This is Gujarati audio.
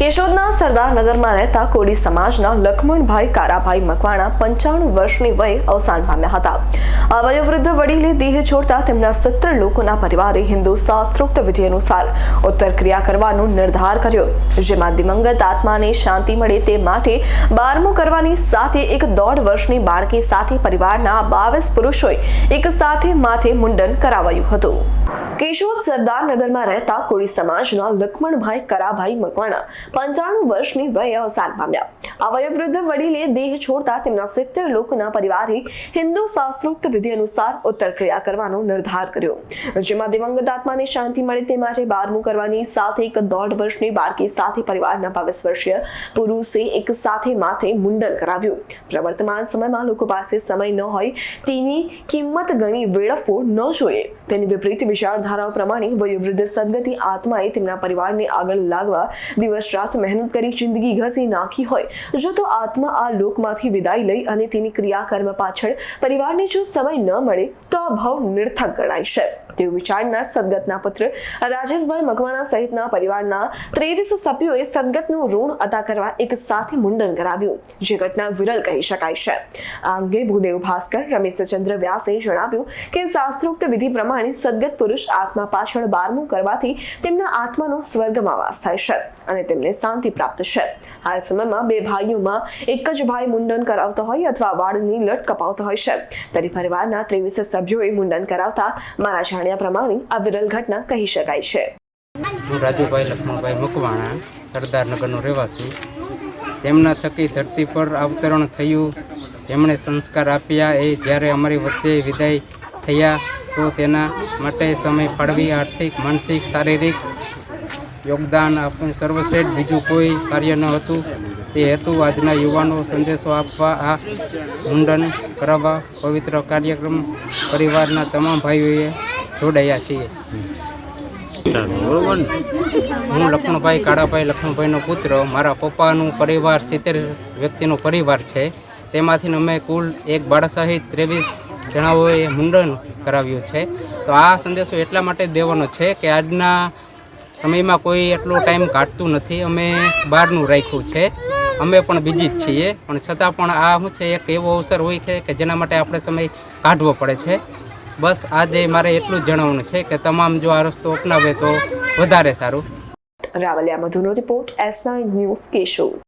કેશોદના સરદારનગરમાં રહેતા કોળી સમાજના લખમણભાઈ કારાભાઈ મકવાણા પંચાણું વર્ષની વયે અવસાન પામ્યા હતા. અવયવૃદ્ધ વયોવૃદ્ધ વડીલે દેહ છોડતા તેમના સત્તર લોકોના પરિવારે હિન્દુ શાસ્ત્રોક્ત વિધિ અનુસાર ઉત્તર ક્રિયા કરવાનો નિર્ધાર કર્યો. જેમાં દિવંગત આત્માને શાંતિ મળે તે માટે બારમું કરવાની સાથે એક દોઢ વર્ષની બાળકી સાથે પરિવારના બાવીસ પુરુષોએ એક સાથે માથે મુંડન કરાવાયું હતું. કેશોદ સરદારનગરમાં રહેતા કોળી સમાજના લક્ષ્મણભાઈ કરાભાઈ મકવાણા પંચાણું વર્ષની વયે અવસાન પામ્યા. આ વયોવૃદ્ધ વડીલે દેહ છોડતા તેમના સિત્તેર લોકોના પરિવારે હિન્દુ શાસ્ત્રોક્ત વિધિ અનુસાર ઉત્તર ક્રિયા કરવાનો નિર્ધાર કર્યો. જેમાં દિવંગત આત્માને શાંતિ મળે તે માટે બારમું કરવાની સાથે એક દોઢ વર્ષની બાળકી સાથે પરિવારના બાવીસ વર્ષીય પુરુષે એક સાથે માથે મુંડન કરાવ્યું. પ્રવર્તમાન સમયમાં લોકો પાસે સમય ન હોય તેની કિંમત ગણી વેડફવો ન જોઈએ. તેની વિપરીત વિચારધારાઓ પ્રમાણે વયોવૃદ્ધ સદગતિ આત્માએ તેમના પરિવારને આગળ લાગવા દિવસ રાત મહેનત કરી જિંદગી ઘસી નાખી હોય જો તો આત્મા આ લોકમાંથી વિદાય લઈ અને તેની ક્રિયા કર્મ પાછળ પરિવારને જો સમય ન મળે તો આ ભાવ નિર્થક ગણાય છે. તેવું વિચારનાર સદગતના પુત્ર રાજેશભાઈ મકવાણા સહિતના પરિવારના ત્રેવીસ સભ્યોએ સદગતનું ઋણ અદા કરવા એક સાથે મુંડન કરાવ્યું, જે ઘટના વિરલ કહી શકાય છે. આ અંગે ભૂદેવ ભાસ્કર, રમેશચંદ્ર વ્યાસે જણાવ્યું કે શાસ્ત્રોક્ત વિધિ પ્રમાણે સદગત પુરુષ આત્મા પાછળ બારમું કરવાથી તેમના આત્માનો સ્વર્ગમાં વાસ થાય છે અને તેમને શાંતિ પ્રાપ્ત છે. હાલ સમયમાં બે ભાઈઓમાં એક જ ભાઈ મુંડન કરાવતો હોય અથવા વાળની લટ કપાવતો હોય છે. ત્યારે પરિવારના ત્રેવીસ સભ્યોએ મુંડન કરાવતા મારા જાણ્યા પ્રમાણે આ વિરલ ઘટના કહી શકાય છે. હું રાજુભાઈ લક્ષ્મણભાઈ મકવાણા, સરદારનગરનો રહેવાસી. તેમના થકી ધરતી પર અવતરણ થયું. તેમણે સંસ્કાર આપ્યા એ જ્યારે અમારી વચ્ચે વિદાય થયા તો તેના માટે સમય ફાળવી, આર્થિક, માનસિક, શારીરિક યોગદાન આપણું સર્વશ્રેષ્ઠ બીજું કોઈ કાર્ય ન હતું. તે હેતુ આજના યુવાનો સંદેશો આપવા, આ મુંડન કરાવવા, પવિત્ર કાર્યક્રમ પરિવારના તમામ ભાઈઓએ જોડાયા છીએ. હું લક્ષ્મણભાઈ કાળાભાઈ લક્ષ્મણભાઈનો પુત્ર. મારા પપ્પાનું પરિવાર સિત્તેર વ્યક્તિનો પરિવાર છે. તેમાંથી અમે કુલ એક બાળા સહિત ત્રેવીસ જણાઓએ મુંડન કરાવ્યું છે. તો આ સંદેશો એટલા માટે દેવાનો છે કે આજના સમયમાં કોઈ એટલો ટાઈમ કાઢતું નથી. અમે બહારનું રાખ્યું છે. અમે પણ બીજી જ છીએ. પણ છતાં પણ આ શું છે, એક એવો અવસર હોય છે કે જેના માટે આપણે સમય કાઢવો પડે છે. બસ આજે મારે એટલું જ જણાવવાનું છે કે તમામ જો આ રસ્તો અપનાવે તો વધારે સારું. Ravaliya મધુનો report S nine news Keshod.